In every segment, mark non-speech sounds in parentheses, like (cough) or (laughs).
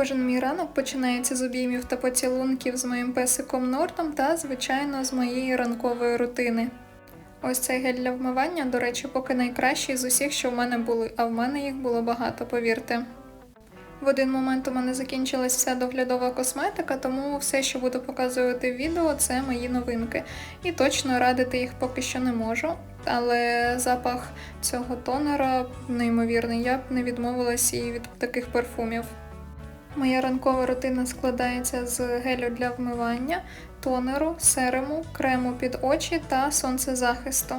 Кожен мій ранок починається з обіймів та поцілунків з моїм песиком Нортом та, звичайно, з моєї ранкової рутини. Ось цей гель для вмивання, до речі, поки найкращий з усіх, що в мене були, а в мене їх було багато, повірте. В один момент у мене закінчилась вся доглядова косметика, тому все, що буду показувати в відео, це мої новинки. І точно радити їх поки що не можу. Але запах цього тонера неймовірний, я б не відмовилась і від таких парфумів. Моя ранкова рутина складається з гелю для вмивання, тонеру, серуму, крему під очі та сонцезахисту.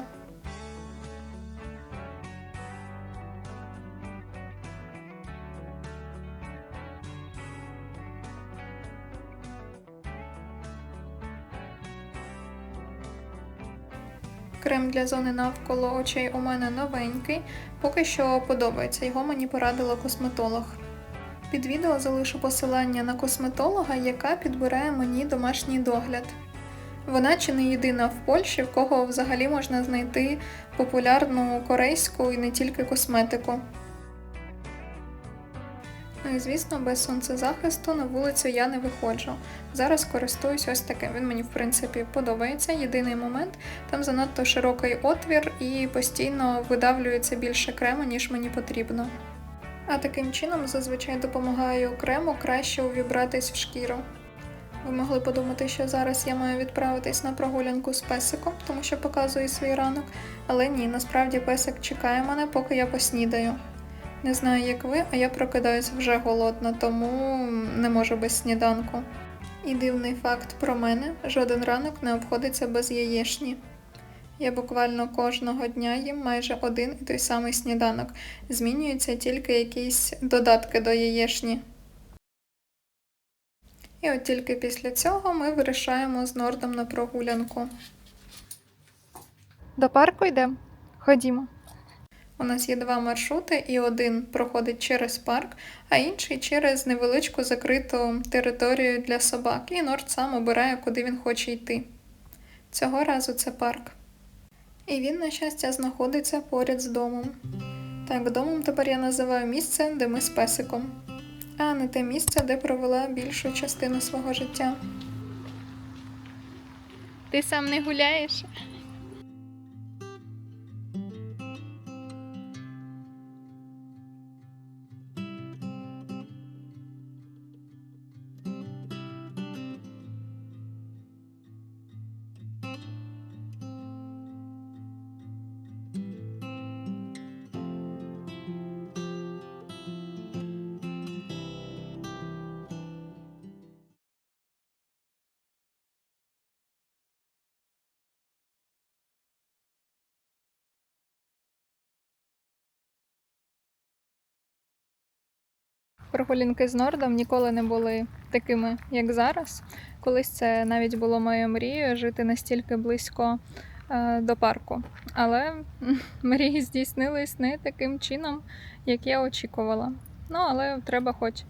Крем для зони навколо очей у мене новенький, поки що подобається, його мені порадила косметолог. Під відео залишу посилання на косметолога, яка підбирає мені домашній догляд. Вона чи не єдина в Польщі, в кого взагалі можна знайти популярну корейську і не тільки косметику. Ну і звісно, без сонцезахисту на вулицю я не виходжу. Зараз користуюсь ось таким. Він мені в принципі подобається. Єдиний момент там занадто широкий отвір і постійно видавлюється більше крему, ніж мені потрібно. А таким чином зазвичай допомагаю крему краще увібратись в шкіру. Ви могли подумати, що зараз я маю відправитись на прогулянку з песиком, тому що показую свій ранок, але ні, насправді песик чекає мене, поки я поснідаю. Не знаю, як ви, а я прокидаюсь вже голодна, тому не можу без сніданку. І дивний факт про мене: жоден ранок не обходиться без яєшні. Я буквально кожного дня їм майже один і той самий сніданок. Змінюються тільки якісь додатки до яєшні. І от тільки після цього ми вирішаємо з Нордом на прогулянку. До парку йдемо? Ходімо. У нас є два маршрути, і один проходить через парк, а інший через невеличку закриту територію для собак. І Норд сам обирає, куди він хоче йти. Цього разу це парк. І він, на щастя, знаходиться поряд з домом. Так, домом тепер я називаю місце, де ми з песиком, а не те місце, де провела більшу частину свого життя. Ти сам не гуляєш? Прогулянки з Нордом ніколи не були такими, як зараз. Колись це навіть було моєю мрією жити настільки близько е, до парку. Але (laughs) мрії здійснились не таким чином, як я очікувала. Ну, але треба хоч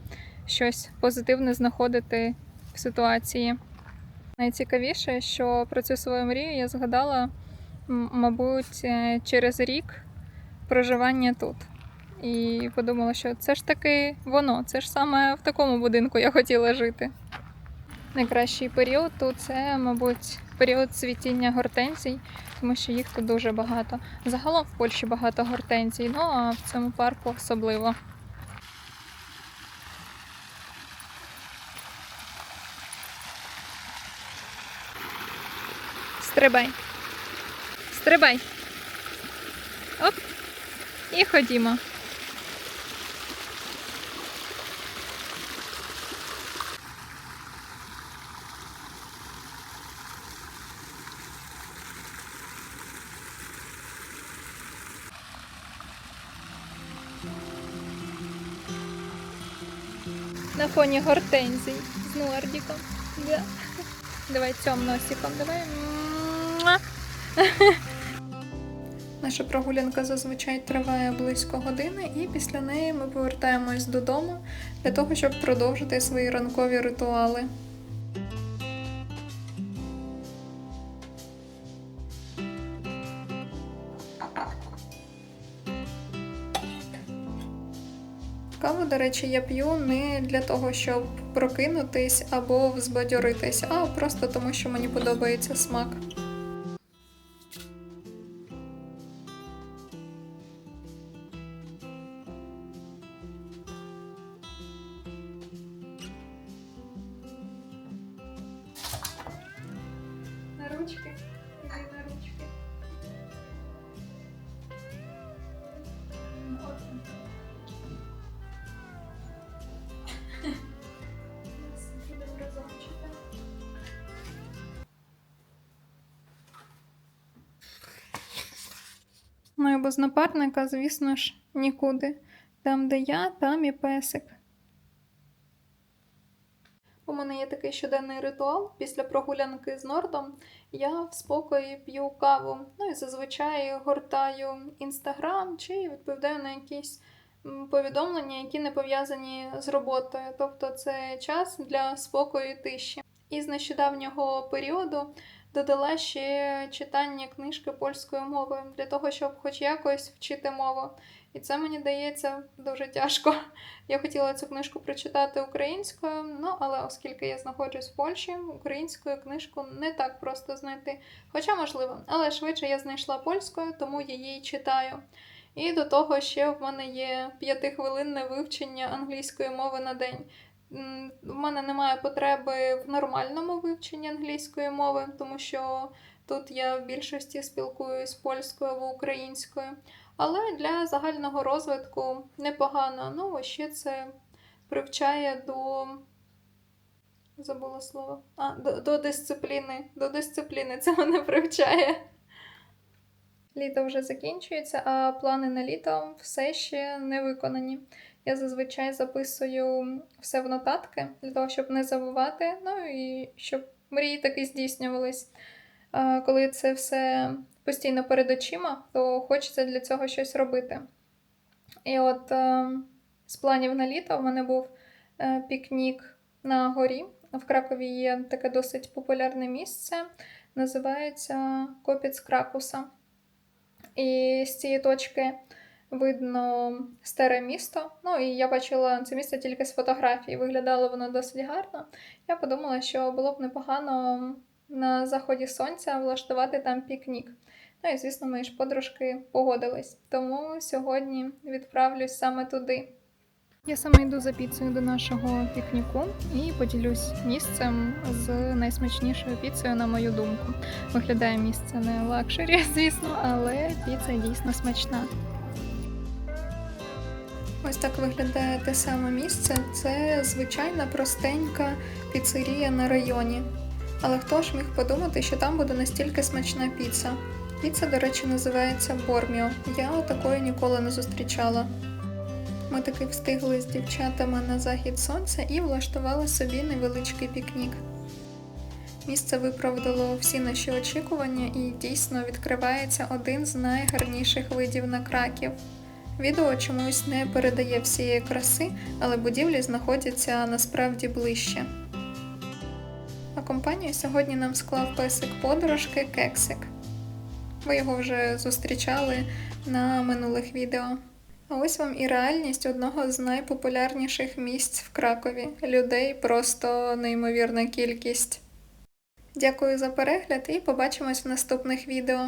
щось позитивне знаходити в ситуації. Найцікавіше, що про цю свою мрію я згадала, мабуть, е, через рік проживання тут. І подумала, що це ж таки воно, це ж саме в такому будинку я хотіла жити. Найкращий період тут це, мабуть, період цвітіння гортензій, тому що їх тут дуже багато. Загалом в Польщі багато гортензій, ну а в цьому парку особливо. Стрибай. Стрибай. Оп. І ходімо. На фоні гортензій з Нордіком. Да. Давай цьом носиком, давай. (laughs) Наша прогулянка зазвичай триває близько години, і після неї ми повертаємось додому для того, щоб продовжити свої ранкові ритуали. Каву, до речі, я п'ю не для того, щоб прокинутись або взбадьоритись, а просто тому, що мені подобається смак. Ну і без напарника, звісно ж, нікуди. Там, де я, там і песик. У мене є такий щоденний ритуал. Після прогулянки з Нордом я в спокої п'ю каву. Ну і зазвичай гортаю інстаграм чи відповідаю на якісь повідомлення, які не пов'язані з роботою. Тобто це час для спокою і тиші. І з нещодавнього періоду додала ще читання книжки польською мовою для того, щоб хоч якось вчити мову. І це мені дається дуже тяжко. Я хотіла цю книжку прочитати українською, ну але оскільки я знаходжусь в Польщі, українською книжку не так просто знайти. Хоча можливо, але швидше я знайшла польською, тому її читаю. І до того ще в мене є п'ятихвилинне вивчення англійської мови на день. В мене немає потреби в нормальному вивченні англійської мови, тому що тут я в більшості спілкуюсь польською або українською. Але для загального розвитку непогано. Ну, ще це привчає до. Забула слово. А, до, до дисципліни. До дисципліни це мене привчає. Літо вже закінчується, а плани на літо все ще не виконані. Я зазвичай записую все в нотатки для того, щоб не забувати, ну і щоб мрії таки здійснювались. Коли це все постійно перед очима, то хочеться для цього щось робити. І от е, з планів на літо в мене був е, пікнік на горі. В Кракові є таке досить популярне місце, називається Копіц Кракуса. І з цієї точки видно старе місто. Ну і я бачила це місце тільки з фотографій. Виглядало воно досить гарно. Я подумала, що було б непогано на заході сонця влаштувати там пікнік. Ну і звісно, мої ж подружки погодились. Тому сьогодні відправлюсь саме туди. Я саме йду за піцею до нашого пікніку і поділюсь місцем з найсмачнішою піцею, на мою думку. Виглядає місце не лакшері, (laughs) звісно, але піца дійсно смачна. Ось так виглядає те саме місце. Це звичайна простенька піцерія на районі. Але хто ж міг подумати, що там буде настільки смачна піца? Піца, до речі, називається Борміо. Я такої ніколи не зустрічала. Ми таки встигли з дівчатами на захід сонця і влаштували собі невеличкий пікнік. Місце виправдало всі наші очікування і дійсно відкривається один з найгарніших видів на краків. Відео чомусь не передає всієї краси, але будівлі знаходяться насправді ближче. А компанію сьогодні нам склав песик подружки Кексик. Ви його вже зустрічали на минулих відео. А ось вам і реальність одного з найпопулярніших місць в Кракові. Людей просто неймовірна кількість. Дякую за перегляд і побачимось в наступних відео.